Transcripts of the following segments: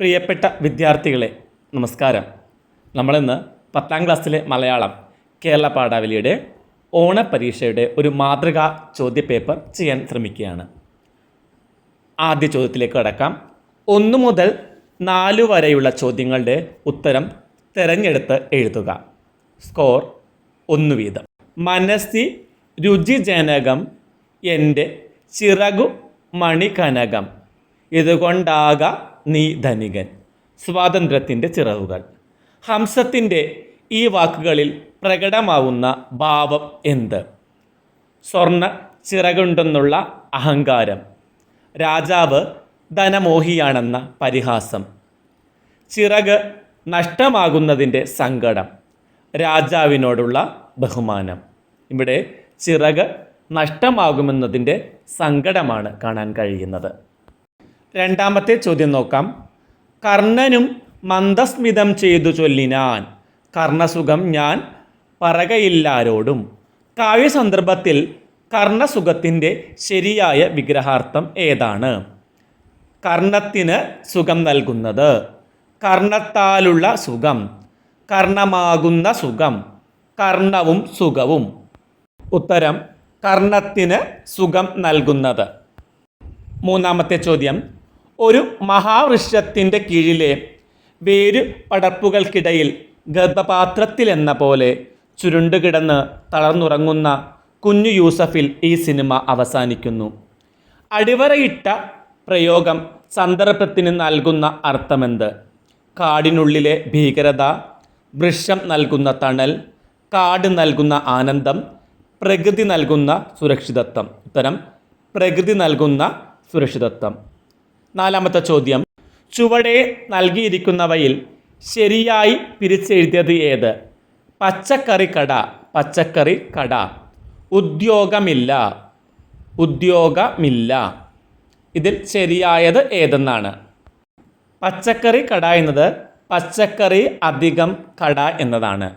പ്രിയപ്പെട്ട വിദ്യാർത്ഥികളെ നമസ്കാരം. നമ്മളിന്ന് പത്താം ക്ലാസ്സിലെ മലയാളം കേരള പാഠാവലിയുടെ ഓണപരീക്ഷയുടെ ഒരു മാതൃകാ ചോദ്യപേപ്പർ ചെയ്യാൻ ശ്രമിക്കുകയാണ്. ആദ്യ ചോദ്യത്തിലേക്ക് കടക്കാം. ഒന്ന് മുതൽ നാല് വരെയുള്ള ചോദ്യങ്ങളുടെ ഉത്തരം തിരഞ്ഞെടുത്ത് എഴുതുക. സ്കോർ ഒന്ന് വീതം. മനസ്സി രുചിജനകം എന്റെ ചിറകു മണികനകം. ഇതുകൊണ്ടാക നീ ധനികൻ. സ്വാതന്ത്ര്യത്തിന്റെ ചിറവുകൾ ഹംസത്തിന്റെ ഈ വാക്കുകളിൽ പ്രകടമാവുന്ന ഭാവം എന്ത്? സ്വർണ ചിറകുണ്ടെന്നുള്ള അഹങ്കാരം. രാജാവ് ധനമോഹിയാണെന്ന പരിഹാസം. ചിറക് നഷ്ടമാകുന്നതിന്റെ സങ്കടം. രാജാവിനോടുള്ള ബഹുമാനം. ഇവിടെ ചിറക് നഷ്ടമാകുമെന്നതിന്റെ സങ്കടമാണ് കാണാൻ കഴിയുന്നത്. രണ്ടാമത്തെ ചോദ്യം നോക്കാം. കർണനും മന്ദസ്മിതം ചെയ്തു ചൊല്ലിനാൻ കർണസുഖം ഞാൻ പറകയില്ലാരോടും. കാവ്യസന്ദർഭത്തിൽ കർണസുഖത്തിന്റെ ശരിയായ വിഗ്രഹാർത്ഥം ഏതാണ്? കർണത്തിന് സുഖം നൽകുന്നത്. കർണത്താലുള്ള സുഖം. കർണമാകുന്ന സുഖം. കർണവും സുഖവും. ഉത്തരം കർണത്തിന് സുഖം നൽകുന്നത്. മൂന്നാമത്തെ ചോദ്യം ഒരു മഹാവൃക്ഷത്തിന്റെ കീഴിലെ വേരു പടർപ്പുകൾക്കിടയിൽ ഗർഭപാത്രത്തിലെന്ന പോലെ ചുരുണ്ടുകിടന്ന് തളർന്നുറങ്ങുന്ന കുഞ്ഞു യൂസഫിൽ ഈ സിനിമ അവസാനിക്കുന്നു. അടിവരയിട്ട പ്രയോഗം സന്ദർഭത്തിന് നൽകുന്ന അർത്ഥമെന്ത്? കാടിനുള്ളിലെ ഭീകരത വൃക്ഷം നൽകുന്ന തണൽ കാട് നൽകുന്ന ആനന്ദം പ്രകൃതി നൽകുന്ന സുരക്ഷിതത്വം. ഉത്തരം പ്രകൃതി നൽകുന്ന സുരക്ഷിതത്വം. നാലാമത്തെ ചോദ്യം. ചുവടെ നൽകിയിരിക്കുന്നവയിൽ ശരിയായി പിരിച്ചെഴുതിയത് ഏത്? പച്ചക്കറി കട പച്ചക്കറി കട ഉദ്യോഗമില്ല ഉദ്യോഗമില്ല. ഇതിൽ ശരിയായത് ഏതെന്നാണ്? പച്ചക്കറി കട എന്നത് പച്ചക്കറി അധികം കട എന്നതാണ്.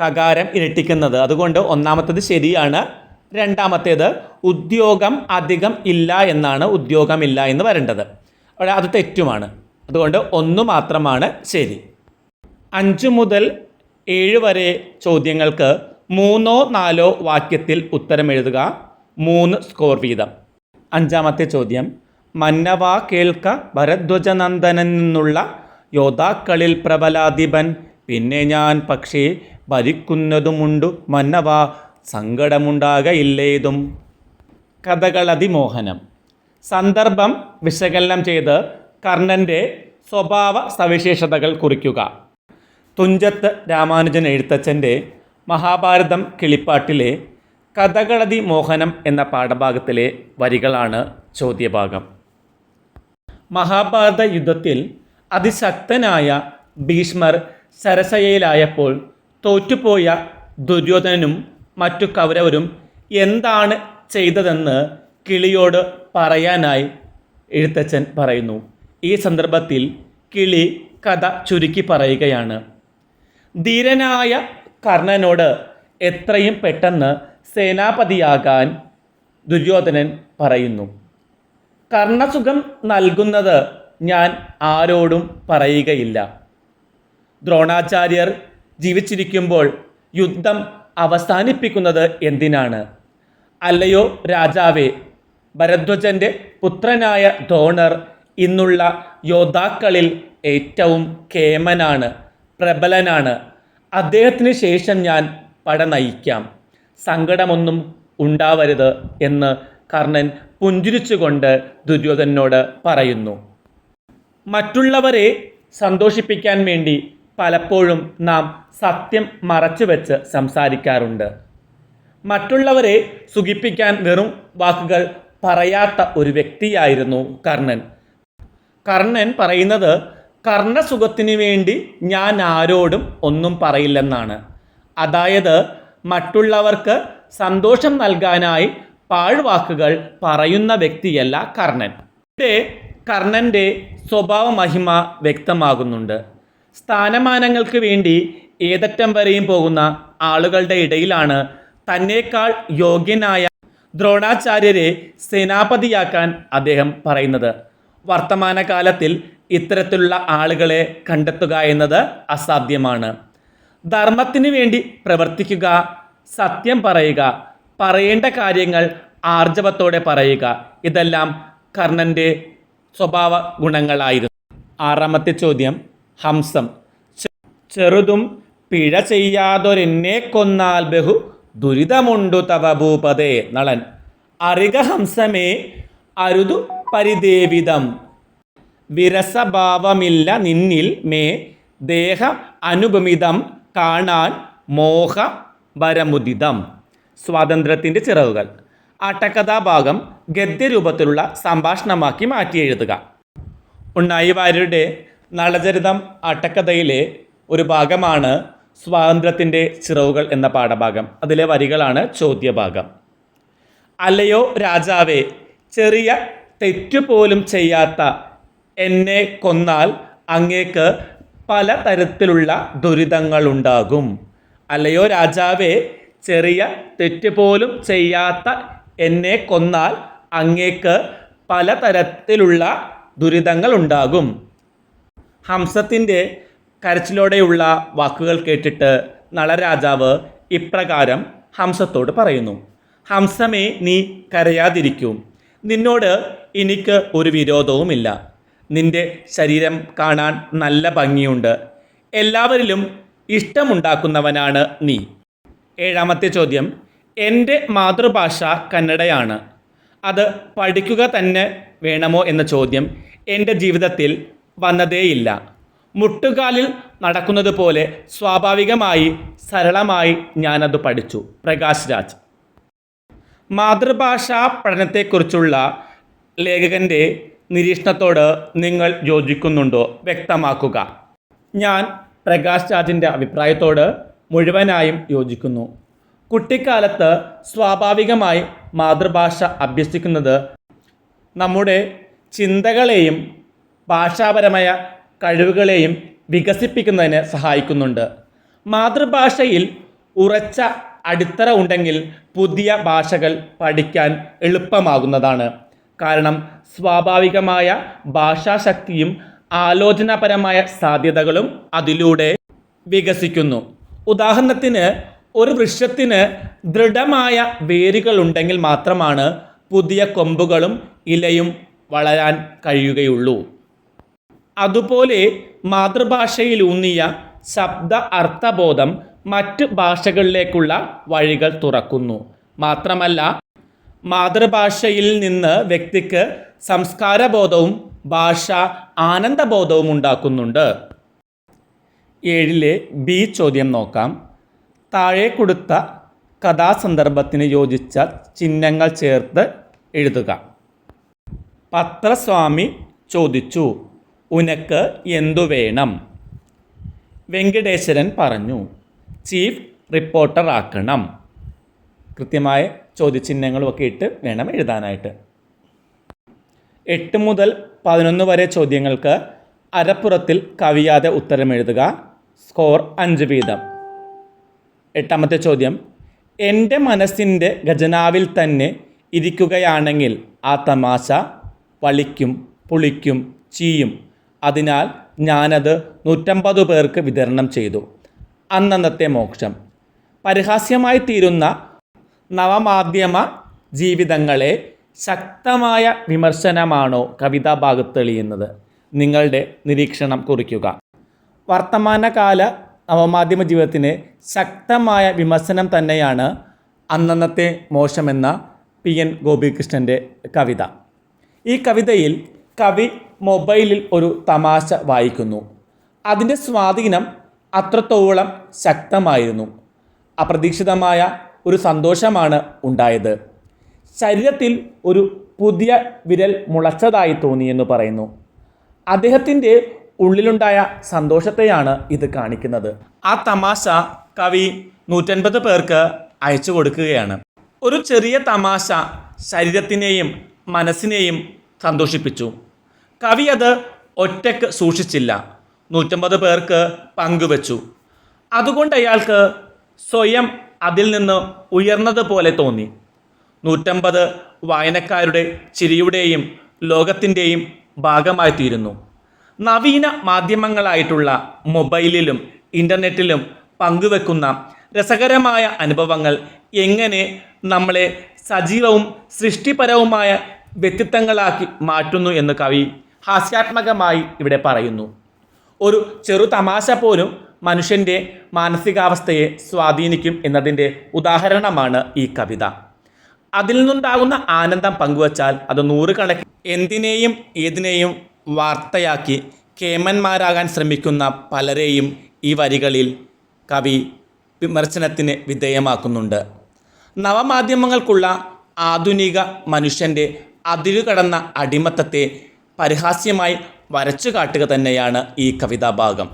കകാരം ഇരട്ടിക്കുന്നത്. അതുകൊണ്ട് ഒന്നാമത്തേത് ശരിയാണ്. രണ്ടാമത്തേത് ഉദ്യോഗം അധികം ഇല്ല എന്നാണ് ഉദ്യോഗമില്ല എന്ന് വരേണ്ടത്. അവിടെ അത് തെറ്റുമാണ്. അതുകൊണ്ട് ഒന്ന് മാത്രമാണ് ശരി. അഞ്ച് മുതൽ ഏഴ് വരെ ചോദ്യങ്ങൾക്ക് മൂന്നോ നാലോ വാക്യത്തിൽ ഉത്തരം എഴുതുക. മൂന്ന് സ്കോർ വീതം. അഞ്ചാമത്തെ ചോദ്യം. മന്നവ കേൾക്ക ഭരധ്വജനന്ദനൻ നിന്നുള്ള യോദ്ധാക്കളിൽ പ്രബലാധിപൻ. പിന്നെ ഞാൻ പക്ഷേ ഭരിക്കുന്നതുമുണ്ടു. മന്നവ സങ്കടമുണ്ടാകയില്ലേതും. കഥകളതിമോഹനം സന്ദർഭം വിശകലനം ചെയ്ത് കർണന്റെ സ്വഭാവ സവിശേഷതകൾ കുറിക്കുക. തുഞ്ചത്ത് രാമാനുജൻ എഴുത്തച്ഛന്റെ മഹാഭാരതം കിളിപ്പാട്ടിലെ കഥകളതി മോഹനം എന്ന പാഠഭാഗത്തിലെ വരികളാണ് ചോദ്യഭാഗം. മഹാഭാരത യുദ്ധത്തിൽ അതിശക്തനായ ഭീഷ്മർ സരസയയിലായപ്പോൾ തോറ്റുപോയ ദുര്യോധനനും മറ്റു കൗരവരും എന്താണ് ചെയ്തതെന്ന് കിളിയോട് പറയാനായി എഴുത്തച്ഛൻ പറയുന്നു. ഈ സന്ദർഭത്തിൽ കിളി കഥ ചുരുക്കി പറയുകയാണ്. ധീരനായ കർണനോട് എത്രയും പെട്ടെന്ന് സേനാപതിയാകാൻ ദുര്യോധനൻ പറയുന്നു. കർണസുഖം നൽകുന്നത് ഞാൻ ആരോടും പറയുകയില്ല. ദ്രോണാചാര്യർ ജീവിച്ചിരിക്കുമ്പോൾ യുദ്ധം അവസാനിപ്പിക്കുന്നത് എന്തിനാണ്? അല്ലയോ രാജാവേ ഭരദ്വജന്റെ പുത്രനായ ദ്രോണർ ഇന്നുള്ള യോദ്ധാക്കളിൽ ഏറ്റവും കേമനാണ് പ്രബലനാണ്. അദ്ദേഹത്തിന് ശേഷം ഞാൻ പട നയിക്കാം. സങ്കടമൊന്നും ഉണ്ടാവരുത് എന്ന് കർണൻ പുഞ്ചിരിച്ചുകൊണ്ട് ദുര്യോധനോട് പറയുന്നു. മറ്റുള്ളവരെ സന്തോഷിപ്പിക്കാൻ വേണ്ടി പലപ്പോഴും നാം സത്യം മറച്ചു വെച്ച് സംസാരിക്കാറുണ്ട്. മറ്റുള്ളവരെ സുഖിപ്പിക്കാൻ വെറും വാക്കുകൾ പറയാത്ത ഒരു വ്യക്തിയായിരുന്നു കർണൻ. കർണൻ പറയുന്നത് കർണസുഖത്തിന് വേണ്ടി ഞാൻ ആരോടും ഒന്നും പറയില്ലെന്നാണ്. അതായത് മറ്റുള്ളവർക്ക് സന്തോഷം നൽകാനായി പാഴ്വാക്കുകൾ പറയുന്ന വ്യക്തിയല്ല കർണൻ. ഇവിടെ കർണന്റെ സ്വഭാവ മഹിമ വ്യക്തമാകുന്നുണ്ട്. സ്ഥാനമാനങ്ങൾക്ക് വേണ്ടി ഏതറ്റം വരെയും പോകുന്ന ആളുകളുടെ ഇടയിലാണ് തന്നേക്കാൾ യോഗ്യനായ ദ്രോണാചാര്യരെ സേനാപതിയാക്കാൻ അദ്ദേഹം പറയുന്നത്. വർത്തമാനകാലത്തിൽ ഇത്തരത്തിലുള്ള ആളുകളെ കണ്ടെത്തുക എന്നത് അസാധ്യമാണ്. ധർമ്മത്തിന് വേണ്ടി പ്രവർത്തിക്കുക സത്യം പറയുക പറയേണ്ട കാര്യങ്ങൾ ആർജവത്തോടെ പറയുക ഇതെല്ലാം കർണന്റെ സ്വഭാവ ഗുണങ്ങളായിരുന്നു ആറാമത്തെ ചോദ്യം ഹംസം. ചെറുതും പിഴ ചെയ്യാതൊരെന്നെ കൊന്നാൽ ബഹു ദുരിതമുണ്ടു തവ ഭൂപതേ. നളൻ അറിക ഹംസമേ അരുതു പരിദേവിതം. വിരസഭാവമില്ല നിന്നിൽ മേ ദേഹ അനുപമിതം കാണാൻ മോഹ വരമുദിതം. സ്വാതന്ത്ര്യത്തിന്റെ ചിറകുകൾ. ആട്ടക്കഥാഭാഗം ഗദ്യരൂപത്തിലുള്ള സംഭാഷണമാക്കി മാറ്റി എഴുതുക. ഉണ്ണായി വാര്യരുടെ നളചരിതം ആട്ടക്കഥയിലെ ഒരു ഭാഗമാണ് സ്വാതന്ത്ര്യത്തിന്റെ ചിറവുകൾ എന്ന പാഠഭാഗം. അതിലെ വരികളാണ് ചോദ്യഭാഗം. അലയോ രാജാവേ ചെറിയ തെറ്റുപോലും ചെയ്യാത്ത എന്നെ കൊന്നാൽ അങ്ങേക്ക് പല തരത്തിലുള്ള ദുരിതങ്ങളുണ്ടാകും അല്ലയോ രാജാവേ ചെറിയ തെറ്റുപോലും ചെയ്യാത്ത എന്നെ കൊന്നാൽ അങ്ങേക്ക് പല തരത്തിലുള്ള ദുരിതങ്ങൾ ഉണ്ടാകും. ഹംസത്തിന്റെ കരച്ചിലോടെയുള്ള വാക്കുകൾ കേട്ടിട്ട് നളരാജാവ് ഇപ്രകാരം ഹംസത്തോട് പറയുന്നു ഹംസമേ നീ കരയാതിരിക്കൂ. നിന്നോട് എനിക്ക് ഒരു വിരോധവുമില്ല. നിന്റെ ശരീരം കാണാൻ നല്ല ഭംഗിയുണ്ട്. എല്ലാവരിലും ഇഷ്ടമുണ്ടാക്കുന്നവനാണ് നീ. ഏഴാമത്തെ ചോദ്യം എന്റെ മാതൃഭാഷ കന്നഡയാണ്. അത് പഠിക്കുക തന്നെ വേണമോ? എന്ന ചോദ്യം എന്റെ ജീവിതത്തിൽ വന്നതേയില്ല. മുട്ടുകാലിൽ നടക്കുന്നത് പോലെ സ്വാഭാവികമായി സരളമായി ഞാനത് പഠിച്ചു. പ്രകാശ് രാജ്. മാതൃഭാഷാ പഠനത്തെക്കുറിച്ചുള്ള ലേഖകന്റെ നിരീക്ഷണത്തോട് നിങ്ങൾ യോജിക്കുന്നുണ്ടോ? വ്യക്തമാക്കുക. ഞാൻ പ്രകാശ് രാജിന്റെ അഭിപ്രായത്തോട് മുഴുവനായും യോജിക്കുന്നു. കുട്ടിക്കാലത്ത് സ്വാഭാവികമായി മാതൃഭാഷ അഭ്യസിക്കുന്നത് നമ്മുടെ ചിന്തകളെയും ഭാഷാപരമായ കഴിവുകളെയും വികസിപ്പിക്കുന്നതിന് സഹായിക്കുന്നുണ്ട്. മാതൃഭാഷയിൽ ഉറച്ച അടിത്തറ ഉണ്ടെങ്കിൽ പുതിയ ഭാഷകൾ പഠിക്കാൻ എളുപ്പമാകുന്നതാണ്. കാരണം സ്വാഭാവികമായ ഭാഷാശക്തിയും ആലോചനാപരമായ സാധ്യതകളും അതിലൂടെ വികസിക്കുന്നു. ഉദാഹരണത്തിന് ഒരു വൃക്ഷത്തിന് ദൃഢമായ വേരുകൾ ഉണ്ടെങ്കിൽ മാത്രമാണ് പുതിയ കൊമ്പുകളും ഇലയും വളരാൻ കഴിയുകയുള്ളൂ. അതുപോലെ മാതൃഭാഷയിൽ മാതൃഭാഷയിലൂന്നിയ ശബ്ദ അർത്ഥബോധം മറ്റ് ഭാഷകളിലേക്കുള്ള വഴികൾ തുറക്കുന്നു. മാത്രമല്ല മാതൃഭാഷയിൽ നിന്ന് വ്യക്തിക്ക് സംസ്കാരബോധവും ഭാഷ ആനന്ദബോധവും ഉണ്ടാക്കുന്നുണ്ട്. ഏഴിലെ ബി ചോദ്യം നോക്കാം. താഴെ കൊടുത്ത കഥാസന്ദർഭത്തിന് യോജിച്ച ചിഹ്നങ്ങൾ ചേർത്ത് എഴുതുക. പത്രസ്വാമി ചോദിച്ചു. ഉനക്ക് എന്തു വേണം? വെങ്കടേശ്വരൻ പറഞ്ഞു ചീഫ് റിപ്പോർട്ടർ ആക്കണം. കൃത്യമായ ചോദ്യചിഹ്നങ്ങളുമൊക്കെ ഇട്ട് വേണം എഴുതാനായിട്ട്. എട്ട് മുതൽ പതിനൊന്ന് വരെ ചോദ്യങ്ങൾക്ക് അരപ്പുറത്തിൽ കവിയാതെ ഉത്തരം എഴുതുക സ്കോർ അഞ്ച് വീതം. എട്ടാമത്തെ ചോദ്യം എന്റെ മനസ്സിന്റെ ഖജനാവിൽ തന്നെ ഇരിക്കുകയാണെങ്കിൽ ആ തമാശ വളിക്കും പുളിക്കും ചീയും അതിനാൽ ഞാനത് നൂറ്റമ്പത് പേർക്ക് വിതരണം ചെയ്തു. അന്നന്നത്തെ മോക്ഷം. പരിഹാസ്യമായി തീരുന്ന നവമാധ്യമ ജീവിതങ്ങളെ ശക്തമായ വിമർശനമാണോ കവിതാ ഭാഗത്ത് തെളിയുന്നത്? നിങ്ങളുടെ നിരീക്ഷണം കുറിക്കുക. വർത്തമാനകാല നവമാധ്യമ ജീവിതത്തിന് ശക്തമായ വിമർശനം തന്നെയാണ് അന്നന്നത്തെ മോശമെന്ന പി എൻ ഗോപികൃഷ്ണന്റെ കവിത. ഈ കവിതയിൽ കവി മൊബൈലിൽ ഒരു തമാശ വായിക്കുന്നു. അതിന്റെ സ്വാധീനം അത്രത്തോളം ശക്തമായിരുന്നു. അപ്രതീക്ഷിതമായ ഒരു സന്തോഷമാണ് ഉണ്ടായത്. ശരീരത്തിൽ ഒരു പുതിയ വിരൽ മുളച്ചതായി തോന്നിയെന്ന് പറയുന്നു. അദ്ദേഹത്തിന്റെ ഉള്ളിലുണ്ടായ സന്തോഷത്തെയാണ് ഇത് കാണിക്കുന്നത്. ആ തമാശ കവി നൂറ്റൻപത് പേർക്ക് അയച്ചു കൊടുക്കുകയാണ്. ഒരു ചെറിയ തമാശ ശരീരത്തിനെയും മനസ്സിനെയും സന്തോഷിപ്പിച്ചു. കവി അത് ഒറ്റയ്ക്ക് സൂക്ഷിച്ചില്ല. നൂറ്റമ്പത് പേർക്ക് പങ്കുവച്ചു. അതുകൊണ്ട് അയാൾക്ക് സ്വയം അതിൽ നിന്ന് ഉയർന്നതുപോലെ തോന്നി. നൂറ്റമ്പത് വായനക്കാരുടെ ചിരിയുടെയും ലോകത്തിന്റെയും ഭാഗമായി തീരുന്നു നവീന മാധ്യമങ്ങളായിട്ടുള്ള മൊബൈലിലും ഇന്റർനെറ്റിലും പങ്കുവെക്കുന്ന രസകരമായ അനുഭവങ്ങൾ എങ്ങനെ നമ്മളെ സജീവവും സൃഷ്ടിപരവുമായ വ്യക്തിത്വങ്ങളാക്കി മാറ്റുന്നു എന്ന് കവി ഹാസ്യാത്മകമായി ഇവിടെ പറയുന്നു. ഒരു ചെറു തമാശ പോലും മനുഷ്യന്റെ മാനസികാവസ്ഥയെ സ്വാധീനിക്കും എന്നതിന്റെ ഉദാഹരണമാണ് ഈ കവിത. അതിൽ നിന്നുണ്ടാകുന്ന ആനന്ദം പങ്കുവച്ചാൽ അത് നൂറുകണക്കിന് എന്തിനേയും ഏതിനേയും വാർത്തയാക്കി കേമന്മാരാകാൻ ശ്രമിക്കുന്ന പലരെയും ഈ വരികളിൽ കവി വിമർശനത്തിന് വിധേയമാക്കുന്നുണ്ട്. നവമാധ്യമങ്ങൾക്കുള്ള ആധുനിക മനുഷ്യന്റെ അതിരുകടന്ന അടിമത്തത്തെ പരിഹാസ്യമായി വരച്ചു കാട്ടുക തന്നെയാണ് ഈ കവിതാഭാഗം.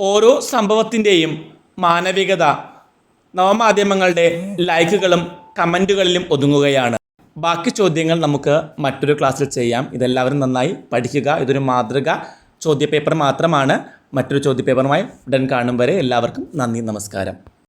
ഓരോ സംഭവത്തിന്റെയും മാനവികത നവമാധ്യമങ്ങളുടെ ലൈക്കുകളും കമന്റുകളിലും ഒതുങ്ങുകയാണ്. ബാക്കി ചോദ്യങ്ങൾ നമുക്ക് മറ്റൊരു ക്ലാസ്സിൽ ചെയ്യാം. ഇതെല്ലാവരും നന്നായി പഠിക്കുക. ഇതൊരു മാതൃക ചോദ്യപേപ്പർ മാത്രമാണ്. മറ്റൊരു ചോദ്യപേപ്പറുമായി ഉടൻ കാണും വരെ എല്ലാവർക്കും നന്ദി നമസ്കാരം.